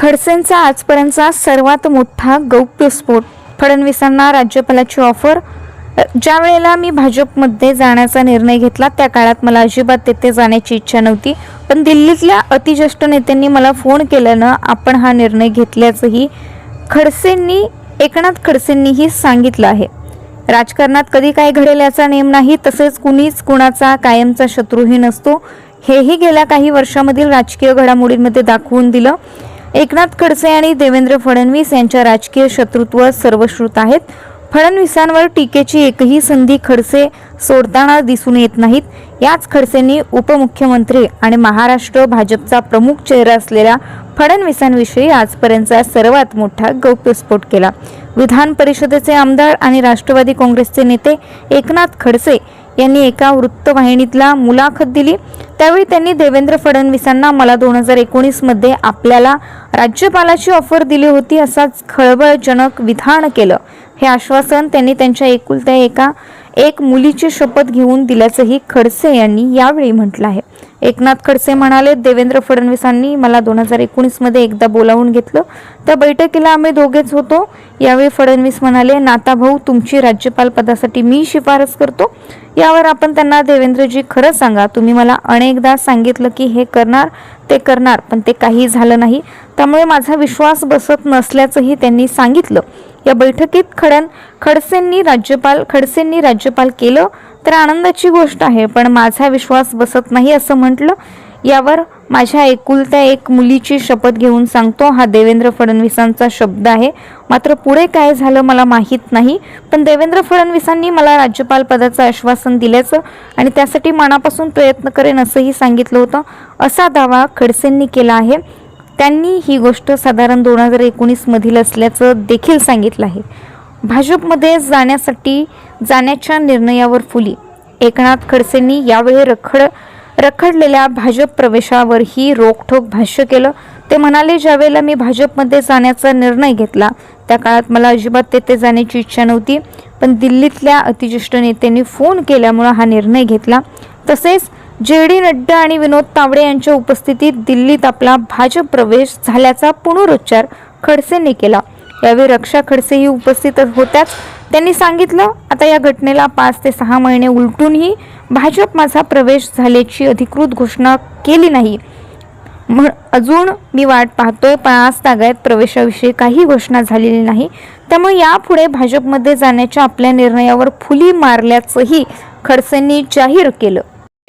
खडसेंचा आजपर्यंतचा सर्वात मोठा गौप्यस्फोट फडणवीसांना राज्यपालाची ऑफर. ज्या वेळेला मी भाजपमध्ये जाण्याचा निर्णय घेतला त्या काळात मला अजिबात तेथे जाण्याची इच्छा नव्हती. पण दिल्लीतल्या अतिज्येष्ठ नेत्यांनी मला फोन केल्यानं आपण हा निर्णय घेतल्याचंही खडसेंनी एकनाथ खडसेंनीही सांगितलं आहे. राजकारणात कधी काय घडेल याचा नेम नाही तसेच कुणीच कुणाचा कायमचा शत्रूही नसतो. हेही गेल्या काही वर्षामधील राजकीय घडामोडींमध्ये दाखवून दिलं. एकनाथ खडसे आणि देवेंद्र फडणवीस यांच्या राजकीय शत्रुत्व सर्वश्रुत आहेत. फडणवीसांवर टीकेची एकही संधी खडसे सोडताना दिसून येत नाहीत. याच खडसेंनी उपमुख्यमंत्री आणि महाराष्ट्र भाजपचा प्रमुख चेहरा असलेल्या फडणवीसांविषयी आजपर्यंतचा सर्वात मोठा गौप्यस्फोट केला. विधान परिषदेचे आमदार आणि राष्ट्रवादी काँग्रेसचे नेते एकनाथ खडसे यांनी एका वृत्तवाहिनीतला मुलाखत दिली. त्यावेळी त्यांनी देवेंद्र फडणवीसांना मला दोन हजार एकोणीसमध्ये आपल्याला राज्यपालाची ऑफर दिली होती असाच खळबळजनक विधान केलं. हे आश्वासन त्यांनी त्यांच्या एकुलत्या एका एक मुलीची शपथ घेऊन दिल्याचंही खडसे यांनी यावेळी म्हटलं आहे. एकनाथ खडसे म्हणाले देवेंद्र फडणवीसांनी मला दोन हजार एकोणीसमध्ये एकदा बोलावून घेतलं. त्या बैठकीला आम्ही दोघेच होतो. यावेळी फडणवीस म्हणाले नाता भाऊ तुमची राज्यपाल पदासाठी मी शिफारस करतो. यावर आपण त्यांना देवेंद्रजी खरं सांगा. तुम्ही मला अनेकदा सांगितलं की हे करणार ते करणार पण ते काही झालं नाही. त्यामुळे माझा विश्वास बसत नसल्याचंही त्यांनी सांगितलं. या बैठकीत खडन खडसेंनी राज्यपाल खडसेंनी राज्यपाल केलं तर आनंदाची गोष्ट आहे पण माझा विश्वास बसत नाही असं म्हटलं. यावर माझ्या एकुलत्या एक मुलीची शपथ घेऊन सांगतो. हा देवेंद्र फडणवीसांचा शब्द आहे. मात्र पुढे काय झालं मला माहीत नाही पण देवेंद्र फडणवीसांनी मला राज्यपाल पदाचं आश्वासन दिल्याचं आणि त्यासाठी मनापासून प्रयत्न करेन असंही सांगितलं होतं. असा दावा खडसेंनी केला आहे. त्यांनी ही गोष्ट साधारण दोन हजार एकोणीसमधील असल्याचं देखील सांगितलं आहे. भाजपमध्ये जाण्यासाठी जाण्याच्या निर्णयावर फुली. एकनाथ खडसेंनी यावेळी रखड रखडलेल्या भाजप प्रवेशावरही रोखठोक भाष्य केलं. ते म्हणाले ज्यावेळेला मी भाजपमध्ये जाण्याचा निर्णय घेतला त्या काळात मला अजिबात तेथे जाण्याची इच्छा नव्हती. पण दिल्लीतल्या अतिज्येष्ठ नेत्यांनी फोन केल्यामुळं हा निर्णय घेतला. तसेच जे डी नड्डा आणि विनोद तावडे यांच्या उपस्थितीत दिल्लीत आपला भाजप प्रवेश झाल्याचा पुनरुच्चार खडसेंनी केला. यावेळी रक्षा खडसेही उपस्थित होत्याच. त्यांनी सांगितलं आता या घटनेला पाच ते सहा महिने उलटूनही भाजप माझा प्रवेश झाल्याची अधिकृत घोषणा केली नाही. म्हण अजून मी वाट पाहतोय पण आज तागायत प्रवेशाविषयी काही घोषणा झालेली नाही. त्यामुळे यापुढे भाजपमध्ये जाण्याच्या आपल्या निर्णयावर फुली मारल्याचंही खडसेंनी जाहीर केलं.